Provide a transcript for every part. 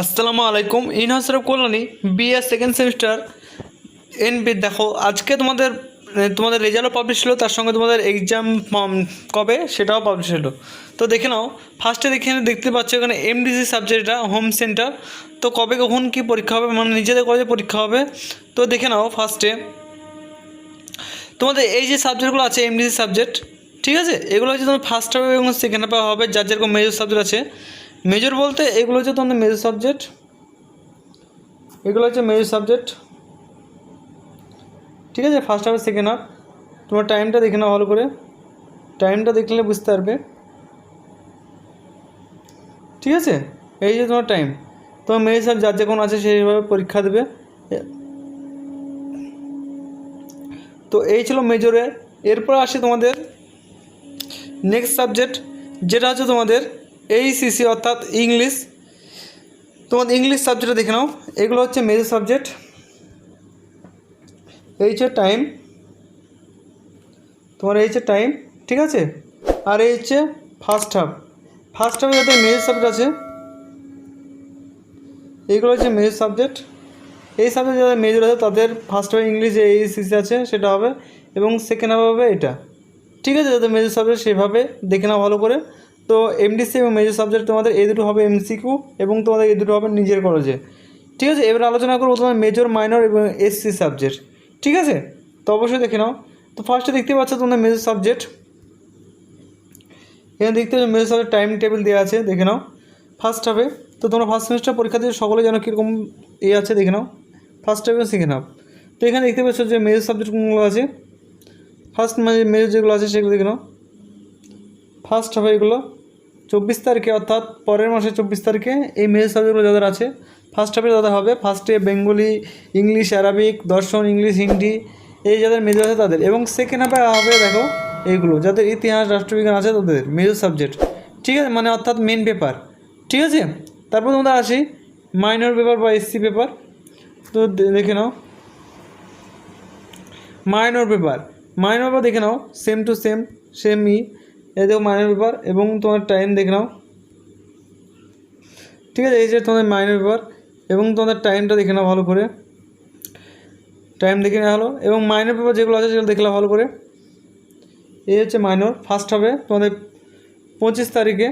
আসসালামু আলাইকুম ইন হসরফ Kalyani BS second semester N B দেখো, আজকে তোমাদের তোমাদের রেজাল্টও পাবলিশ হলো, তার সঙ্গে তোমাদের এক্সাম ফর্ম কবে সেটাও পাবলিশ হলো। তো দেখে নাও ফার্স্টে দেখে দেখতে পাচ্ছ এখানে এমডিসি সাবজেক্টটা হোম সেন্টার তো কবে কখন কী পরীক্ষা হবে মানে নিজেদের কলেজে পরীক্ষা হবে, তো দেখে নাও ফার্স্টে তোমাদের এই যে সাবজেক্টগুলো আছে এমডিসি সাবজেক্ট ঠিক আছে? এগুলো হচ্ছে তোমার ফার্স্ট হবে এবং সেকেন্ড হবে, যার যেরকম মেজর সাবজেক্ট আছে। মেজর বলতে এগুলো হচ্ছে তোমাদের মেজর সাবজেক্ট এগুলো হচ্ছে মেজর সাবজেক্ট ঠিক আছে ফার্স্ট হাফ সেকেন্ড হাফ তোমার টাইমটা দেখে নাও ভালো করে। টাইমটা দেখলে বুঝতে পারবে। ঠিক আছে? এই যে তোমার টাইম তোমার মেজর সাবজেক্ট যার যে কোনো আছে সেইভাবে পরীক্ষা দেবে। তো এই ছিল মেজরে এরপর আসে তোমাদের নেক্সট সাবজেক্ট যেটা হচ্ছে তোমাদের এইসিসি অর্থাৎ ইংলিশ তোমাদের ইংলিশ সাবজেক্টে দেখে নাও। এগুলো হচ্ছে মেজর সাবজেক্ট এই হচ্ছে টাইম তোমার এই হচ্ছে টাইম ঠিক আছে? আর এই হচ্ছে ফার্স্ট হাফ ফার্স্ট হাফে যাদের মেজর সাবজেক্ট আছে এইগুলো হচ্ছে মেজর সাবজেক্ট এই সাবজেক্ট যাদের মেজর আছে, তাদের ফার্স্ট হাফে ইংলিশ যে এইসিসি আছে, সেটা হবে। এবং সেকেন্ড হাফ হবে এটা। ঠিক আছে? যাদের মেজর সাবজেক্ট সেভাবে দেখে নাও ভালো করে। তো এমডিসি এবং মেজর সাবজেক্ট তোমাদের এই দুটো হবে এমসিকিউ এবং তোমাদের এই দুটো হবে নিজের কলেজে ঠিক আছে? এবার আলোচনা করব তোমার মেজর মাইনর এবং এসসি সাবজেক্ট ঠিক আছে? তো অবশ্যই দেখে নাও। তো ফার্স্টে দেখতে পাচ্ছ তোমাদের মেজর সাবজেক্ট এখানে দেখতে পাচ্ছ মেজর সাবজেক্ট টাইম টেবিল দেওয়া আছে, দেখে নাও। ফার্স্ট হবে। তো তোমরা ফার্স্ট সেমিস্টার পরীক্ষা দিয়ে সকলে যেন কীরকম এ আছে, দেখে নাও। ফার্স্ট হবে সেকেন্ড হাফ তো এখানে দেখতে পাচ্ছ যে মেজর সাবজেক্ট কোনগুলো আছে? ফার্স্ট মানে মেজর যেগুলো আছে সেগুলো দেখে নাও। ফার্স্ট হবে এগুলো। চব্বিশ তারিখে, অর্থাৎ পরের মাসে চব্বিশ তারিখে এই মেজর সাবজেক্টগুলো যাদের আছে ফার্স্ট হাফে যাদের হবে ফার্স্টে বেঙ্গলি, ইংলিশ অ্যারাবিক দর্শন, ইংলিশ, হিন্দি, এই যাদের মেজর আছে তাদের। এবং সেকেন্ড হাফে হবে, দেখো, এইগুলো, যাদের ইতিহাস, রাষ্ট্রবিজ্ঞান আছে তাদের মেজর সাবজেক্ট। ঠিক আছে? মানে অর্থাৎ মেন পেপার ঠিক আছে? তারপর তোমাদের আসি মাইনর পেপার বা এসসি পেপার তো দেখে নাও। মাইনর পেপার মাইনর পেপার দেখে নাও সেম টু সেম সেমই দেখো মাইনর পেপার এবং তোমার টাইম দেখে নাও। ঠিক আছে, এই যে তোমাদের মাইনর পেপার এবং তোমাদের টাইমটা দেখে নাও ভালো করে। টাইম দেখে নেওয়া হলো এবং মাইনর পেপার যেগুলো আছে সেগুলো দেখলাম ভালো করে। এই হচ্ছে মাইনর ফার্স্ট হবে তোমাদের পঁচিশ তারিখে।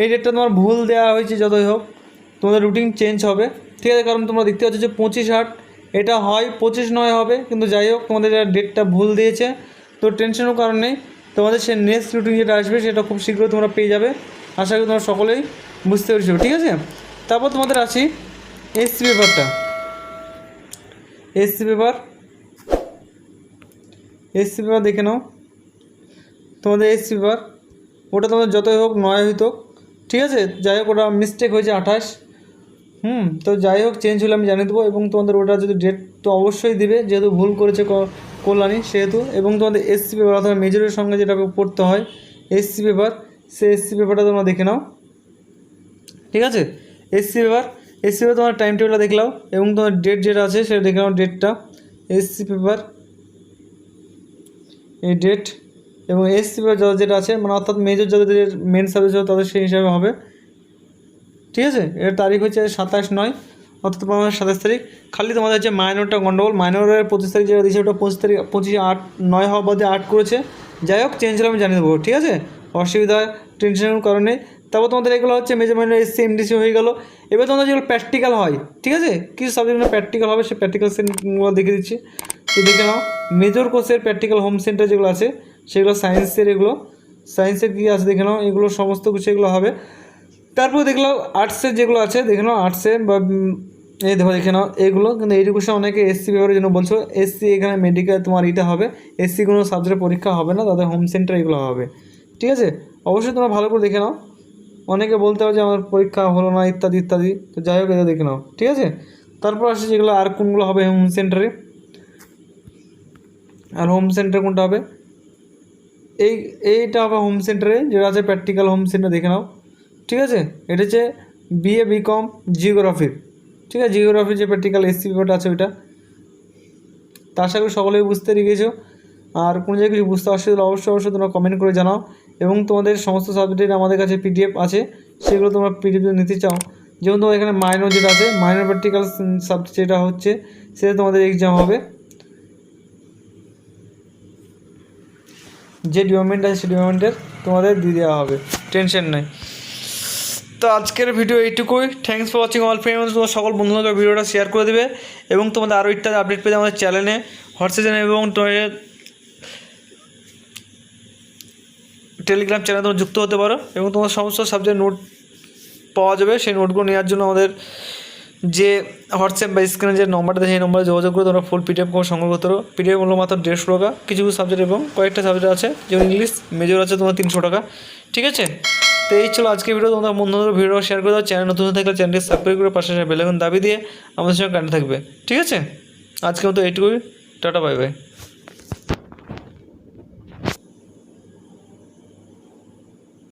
এই ডেটটা তোমার ভুল দেওয়া হয়েছে, যতই হোক। তোমাদের রুটিন চেঞ্জ হবে। ঠিক আছে, কারণ তোমরা দেখতে পাচ্ছ যে পঁচিশ আট এটা হয় পঁচিশ নয় হবে, কিন্তু যাই হোক, তোমাদের ডেটটা ভুল দিয়েছে, তো টেনশনের কারণ নেই। তোমাদের সে নেক্সট রুটিন যেটা আসবে, সেটা খুব শীঘ্রই তোমরা পেয়ে যাবে। আশা করি তোমরা সকলেই বুঝতে পেরেছ, ঠিক আছে? তারপর তোমাদের আসি এসসি পেপারটা এসসি পেপার এসসি পেপার দেখে নাও। তোমাদের এসসি পেপার ওটা তোমাদের যতই হোক, নয় হইতো ঠিক আছে? যাই হোক, ওটা মিস্টেক হয়েছে আঠাশ। হুম, তো যাই হোক চেঞ্জ হলে আমি জানিয়ে দেবো এবং তোমাদের ওটা যদি ডেট তো অবশ্যই দিবে, যেহেতু ভুল করেছে কল্যাণী সেহেতু, এবং তোমাদের এসসি পেপার অর্থাৎ মেজরের সঙ্গে যেটা পড়তে হয় এসসি পেপার সে এসসি পেপারটা তোমরা দেখে নাও। ঠিক আছে? এসসি পেপার এসসি পেপার তোমার টাইম টেবিলটা দেখলাও এবং তোমার ডেট যেটা আছে সেটা দেখে নাও ডেটটা এসসি পেপার এই ডেট এবং এসসি পেপার যাদের যেটা আছে মানে অর্থাৎ মেজর যাদের মেন সাবজেক্ট তাদের সেই হিসাবে হবে। ঠিক আছে? এর তারিখ হচ্ছে সাতাশ নয়, অর্থাৎ তোমাদের সাতাশ তারিখ। খালি তোমাদের হচ্ছে মাইনরটা গন্ডগোল। মাইনরের পঁচিশ তারিখ যেটা দিয়েছে ওটা পঁচিশ তারিখ, পঁচিশ আট নয় হওয়া বাদে আট করেছে। যাই হোক চেঞ্জ হলে আমি জানিয়ে দেবো, ঠিক আছে? অসুবিধা টেনশনের কারণে। তারপর তোমাদের এগুলো হচ্ছে মেজর মাইনর এসসি, এমডিসি হয়ে গেল। এবার তোমাদের যেগুলো প্র্যাকটিক্যাল হয়, ঠিক আছে? কিছু সাবজেক্ট প্র্যাকটিক্যাল হবে, সেই প্র্যাকটিক্যাল সেন্টগুলো দেখে দিচ্ছি। তো দেখে নাও মেজর কোর্সের প্র্যাকটিক্যাল হোম সেন্টার যেগুলো আছে, সেগুলো সায়েন্সের এগুলো। সায়েন্সের কী আছে দেখে নাও, এগুলো সমস্ত কিছু এগুলো হবে। তারপর দেখলাম আর্টসের যেগুলো আছে, দেখে নাও আর্টসে বা এই দেখো, দেখে নাও, এগুলো কিন্তু এডুকেশন অনেকে এসসি পেপারের জন্য বলছো এসসি এখানে মেডিকেল তোমার এটা হবে এসসি কোনো সাবজেক্টের পরীক্ষা হবে না, তাদের হোম সেন্টার এগুলো হবে, ঠিক আছে? অবশ্যই তোমরা ভালো করে দেখে নাও, অনেকে বলতে হবে যে আমার পরীক্ষা হলো না, ইত্যাদি ইত্যাদি, তো যাই হোক, এটা দেখে নাও, ঠিক আছে? তারপর আসে যেগুলো আর কোনগুলো হবে হোম সেন্টারে আর হোম সেন্টার কোনটা হবে? এই, এইটা হবে হোম সেন্টারে যেটা আছে প্র্যাকটিক্যাল হোম সেন্টার দেখে নাও। ঠিক আছে? এটা হচ্ছে বিএ বিকম জিওগ্রাফির ঠিক আছে? জিওগ্রাফির যে প্র্যাকটিক্যাল এসসি পেপারটা আছে ওইটা। তা আশা করি সকলেই বুঝতে পেরে গেছো আর কোনো জায়গায় কিছু বুঝতে অসুবিধা হলে অবশ্যই অবশ্যই তোমরা কমেন্ট করে জানাও। এবং তোমাদের সমস্ত সাবজেক্টের আমাদের কাছে পিডিএফ আছে। সেগুলো তোমরা পিডিএফ নিতে চাও। যেমন তোমার এখানে মাইনর যেটা আছে মাইনর প্র্যাকটিক্যাল সাবজেক্ট যেটা হচ্ছে, সেটা তোমাদের এক্সাম হবে। যে ডিপার্টমেন্ট আছে সেই ডিপার্টমেন্টের তোমাদের দিয়ে দেওয়া হবে। টেনশন নেই। তো আজকের ভিডিও এইটুকুই। Thanks for watching all friends তোমার সকল বন্ধুদেরকে ভিডিওটা শেয়ার করে দেবে। এবং তোমাদের আরও ইত্যাদি আপডেট পেতে আমাদের চ্যানেলে হোয়াটসঅ্যাপ চ্যানেল এবং তোমাদের টেলিগ্রাম চ্যানেলে তোমরা যুক্ত হতে পারো। এবং তোমার সমস্ত সাবজেক্ট নোট পাওয়া যাবে। সেই নোটগুলো নেওয়ার জন্য আমাদের যে হোয়াটসঅ্যাপ বা স্ক্রিনে যে নম্বরটা সেই নম্বরে যোগাযোগ করে তোমরা ফুল পিডিএফ করে সংগ্রহ করতে পারো। পিডিএফ মূল্য মাত্র দেড়শো টাকা। কিছু কিছু সাবজেক্ট এবং কয়েকটা সাবজেক্ট আছে, যেমন ইংলিশ মেজর আছে তোমার তিনশো টাকা। ঠিক আছে? তো এই ছিল আজকে ভিডিও তোমাদের বন্ধুদের ভিডিও শেয়ার করে দাও। চ্যানেল নতুন থাকলে চ্যানেলটি সাবস্ক্রাইব করে পাশে বেলাগুন দাবি দিয়ে আমাদের সঙ্গে কানেক্ট থাকবে। ঠিক আছে? আজকে মতো এইটুকুই। Tata bye bye